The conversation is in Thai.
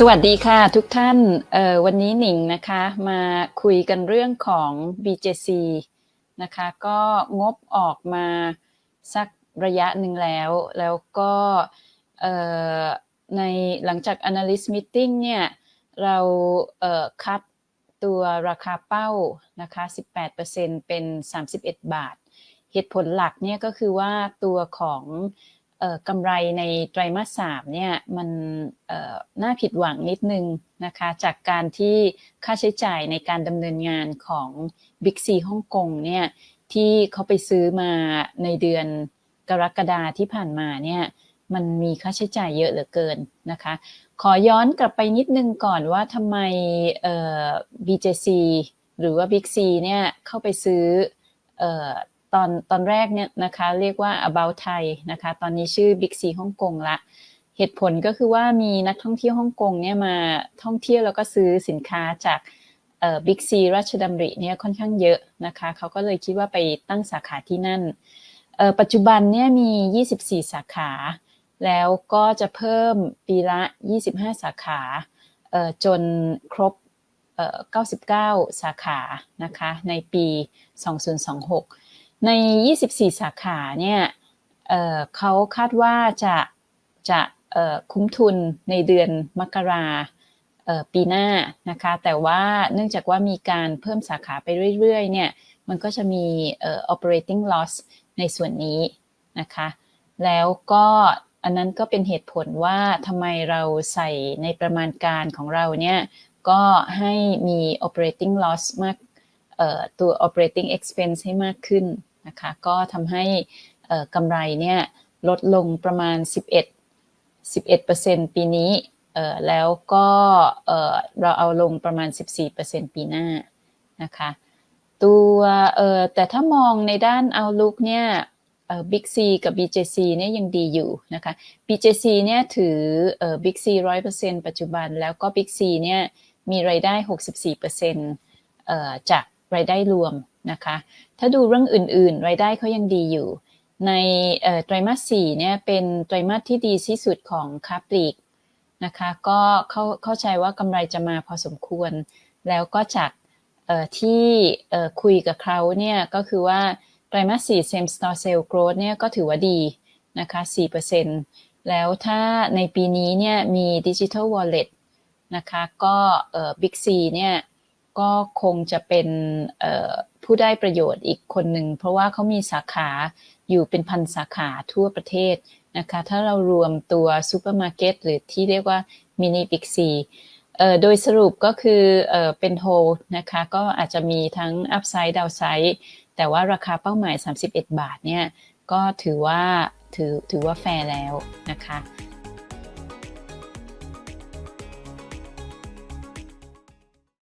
สวัสดีค่ะทุกท่านเอ่อวันนี้หนิงนะคะมาคุยกันเรื่องของ BJC นะคะก็งบออกมาสักระยะหนึ่งแล้ว แล้วก็เอ่อในหลังจาก analyst meeting เนี่ยเราเอ่อคัดตัวราคาเป้านะคะ 18%เป็น 31 บาท เหตุผลหลักเนี่ยก็คือว่าตัวของ กำไรในไตรมาสสามเนี่ยมันน่าผิดหวังนิดนึงนะคะจากการที่ค่าใช้จ่ายในการดำเนินงานของ Big C ฮ่องกงเนี่ยที่เขาไปซื้อมาในเดือนกรกฎาที่ผ่านมาเนี่ยมันมีค่าใช้จ่ายเยอะเหลือเกินนะคะ ขอย้อนกลับไปนิดนึงก่อนว่าทำไมเอ่อ BJC หรือว่า Big C เนี่ยเข้าไปซื้ออ ตอนตอนแรกเนี่ยนะคะเรียกว่า About Thai นะคะตอนนี้ชื่อ Big C ฮ่องกงละเหตุผลก็คือว่ามีนักท่องเที่ยวฮ่องกงเนี่ยมาท่องเที่ยวแล้วก็ซื้อสินค้าจากเอ่อ Big C ราชดำริเนี่ยค่อนข้างเยอะนะคะเขาก็เลยคิดว่าไปตั้งสาขาที่นั่นเอ่อปัจจุบันเนี่ยมี 24 สาขา แล้วก็จะเพิ่มปีละ 25 สาขาเอ่อจนครบเอ่อ99 สาขานะคะในปี 2026 ใน 24 สาขาเนี่ยเเขาคาดว่าจะจะคุ้มทุนในเดือนมกราปีหน้านะคะ แต่ว่าเนื่องจากว่ามีการเพิ่มสาขาไปเรื่อยๆ เนี่ย มันก็จะมี operating loss ในส่วนนี้นะคะ แล้วก็อันนั้นก็เป็นเหตุผลว่าทำไมเราใส่ในประมาณการของเราเนี่ย ก็ให้มี operating loss มาก ตัว operating expense ให้มากขึ้นนะคะก็ทำให้กำไรเนี่ยลดลงประมาณ 11 11%ปีนี้เอ่อแล้วก็เอ่อเราเอาลงประมาณ 14%ปีหน้านะคะตัวแต่ถ้ามองในด้าน outlook เนี่ยเอ่อ Big C กับ BJC เนี่ยยังดีอยู่นะคะ BJC เนี่ยถือเอ่อ Big C 100%ปัจจุบัน แล้วก็ Big C เนี่ยมีรายได้64%เปอ่อจาก รายได้รวมนะคะ ถ้าดูเรื่องอื่นๆ รายได้เขายังดีอยู่ ในไตรมาสสี่เนี่ยเป็นไตรมาสที่ดีที่สุดของค้าปลีกนะคะก็เข้าเข้าใจว่ากำไรจะมาพอสมควร แล้วก็จากที่คุยกับเขาเนี่ยก็คือว่าไตรมาสสี่ same store sale growth เนี่ยก็ถือว่าดีนะคะ4%แล้วถ้าในปีนี้เนี่ยมี digital wallet นะคะก็เอ่อ Big C เนี่ย ก็คงจะเป็นผู้ได้ประโยชน์อีกคนหนึ่ง เพราะว่าเขามีสาขาอยู่เป็นพันสาขาทั่วประเทศนะคะถ้าเรารวมตัวซูเปอร์มาร์เก็ตหรือที่เรียกว่ามินิบิ๊กซีโดยสรุปก็คือเอ่อเป็นโฮนะคะก็อาจจะมีทั้งอัพไซด์ดาวไซด์แต่ว่าราคาเป้าหมาย 31 บาทเนี่ยก็ถือว่าถือถือว่าแฟร์แล้วนะคะ